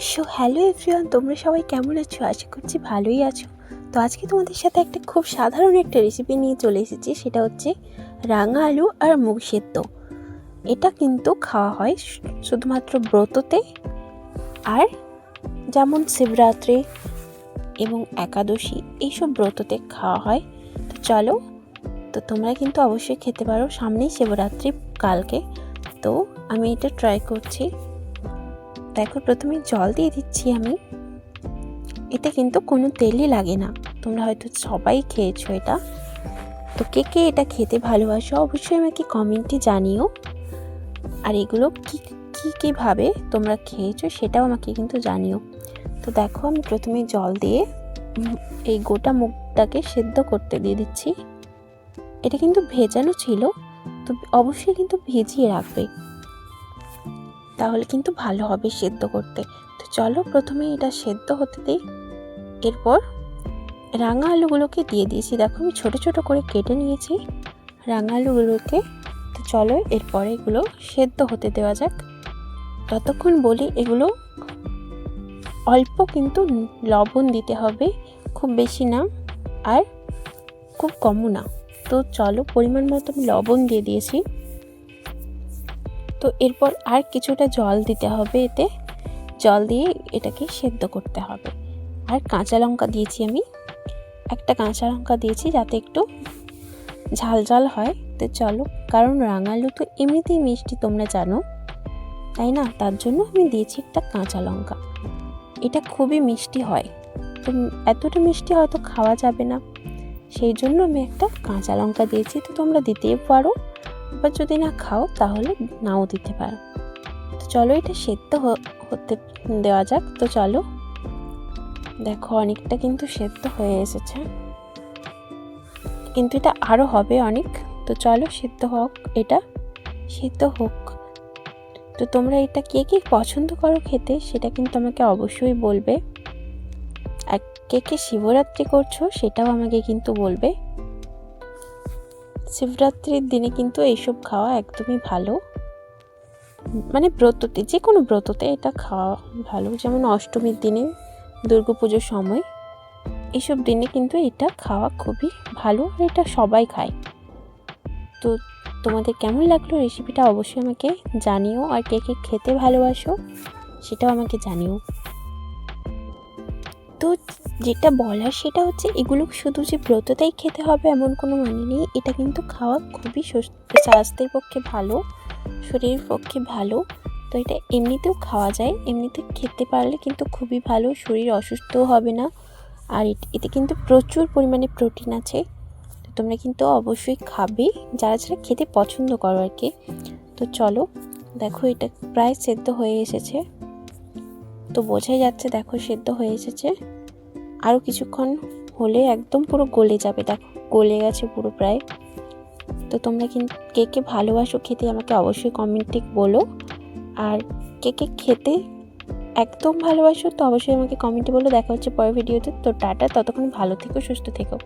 So hello everyone তোমরা সবাই কেমন আছো? আশা করছি ভালোই আছো। তো আজকে তোমাদের সাথে একটা খুব সাধারণ একটা রেসিপি নিয়ে চলে এসেছি, সেটা হচ্ছে রাঙা আলু আর মুগ সেদ্ধ। এটা কিন্তু খাওয়া হয় শুধুমাত্র ব্রততে আর যেমন শিবরাত্রি এবং একাদশী, এইসব ব্রততে খাওয়া হয়। তো চলো, তো তোমরা কিন্তু অবশ্যই খেতে পারো সামনেই শিবরাত্রি কালকে। তো আমি এটা ট্রাই করছি। দেখো, প্রথমে জল দিয়ে দিচ্ছি আমি। এতে কিন্তু কোনো তেলই লাগে না। তোমরা হয়তো সবাই খেয়েছো এটা। তো কে কে এটা খেতে ভালোবাসো, অবশ্যই আমাকে কমেন্টে জানিও। আর এগুলো কি, কী কীভাবে তোমরা খেয়েছো সেটাও আমাকে কিন্তু জানিও। তো দেখো, আমি প্রথমে জল দিয়ে এই গোটা মুখটাকে সেদ্ধ করতে দিয়ে দিচ্ছি। এটা কিন্তু ভেজানো ছিল, তো অবশ্যই কিন্তু ভিজিয়ে রাখবে। তাহলে কিন্তু ভালো হবে সেদ্ধ করতে। তো চলো প্রথমে এটা সেদ্ধ হতে দিই। এরপর রাঙা আলুগুলোকে দিয়ে দিয়েছি। দেখো আমি ছোট ছোট করে কেটে নিয়েছি রাঙা আলুগুলোকে। তো চলো এরপরে এগুলো সেদ্ধ হতে দেওয়া যাক। ততক্ষণ বলি এগুলো অল্প কিন্তু লবণ দিতে হবে, খুব বেশি না আর খুব কমও না। তো চলো পরিমাণ মতো আমি লবণ দিয়ে দিয়েছি। তো এরপর আর কিছুটা জল দিতে হবে এতে। জল দিয়ে এটাকে সেদ্ধ করতে হবে। আর কাঁচা লঙ্কা দিয়েছি আমি। একটা কাঁচা লঙ্কা দিয়েছি যাতে একটু ঝাল ঝাল হয়। তো চলো, কারণ রাঙালু তো এমনিতেই মিষ্টি, তোমরা জানো। তাই না? তার জন্য আমি দিয়েছি একটা কাঁচা লঙ্কা। এটা খুবই মিষ্টি হয়। তো এতটা মিষ্টি হয়তো খাওয়া যাবে না। সেই জন্য আমি একটা কাঁচা লঙ্কা দিয়েছি। তো তোমরা দিতেই পারো। এবার যদি না খাও, তাহলে নাও দিতে পারো। তো চলো এটা সেদ্ধ হতে দেওয়া যাক। তো চলো। দেখো অনেকটা কিন্তু সেদ্ধ হয়ে এসেছে। কিন্তু এটা আরও হবে অনেক। তো চলো সেদ্ধ হোক, এটা সেদ্ধ হোক। তো তোমরা এটা কে কে পছন্দ করো খেতে, সেটা কিন্তু আমাকে অবশ্যই বলবে। আর কে কে শিবরাত্রি করছ, সেটাও আমাকে কিন্তু বলবে। শিবরাত্রির দিনে কিন্তু এইসব খাওয়া একদমই ভালো। মানে ব্রততে যে কোনো ব্রততে এটা খাওয়া ভালো। যেমন অষ্টমীর দিনে, দুর্গাপুজোর সময়, এইসব দিনে কিন্তু এটা খাওয়া খুবই ভালো আর এটা সবাই খায়। তো তোমাদের কেমন লাগল রেসিপিটা অবশ্যই আমাকে জানিও আর কে কে খেতে ভালোবাসো সেটাও আমাকে জানিও। তো যেটা বলার সেটা হচ্ছে এগুলো শুধু যে ব্রততেই খেতে হবে এমন কোনো মানে নেই। এটা কিন্তু খাওয়া খুবই স্বাস্থ্যের পক্ষে ভালো, শরীরের পক্ষে ভালো। তো এটা এমনিতেও খাওয়া যায়, এমনিতে খেতে পারলে কিন্তু খুবই ভালো, শরীর অসুস্থও হবে না। আর এতে কিন্তু প্রচুর পরিমাণে প্রোটিন আছে। তো তোমরা কিন্তু অবশ্যই খাবে, যারা যারা খেতে পছন্দ করো আর কি। তো চলো, দেখো এটা প্রায় সেদ্ধ হয়ে এসেছে। তো বোঝাই যাচ্ছে দেখো সেদ্ধ হয়ে এসেছে। আরও কিছুক্ষণ হলে একদম পুরো গলে যাবে। দেখো, গলে গেছে পুরো প্রায়। তো তোমরা কিন্তু কে কে ভালোবাসো খেতে আমাকে অবশ্যই কমেন্টে বলো। আর কে কে খেতে একদম ভালোবাসো তো অবশ্যই আমাকে কমেন্টে বলো। দেখা হচ্ছে পরের ভিডিওতে তো টাটা, ততক্ষণ ভালো থেকো, সুস্থ থেকো।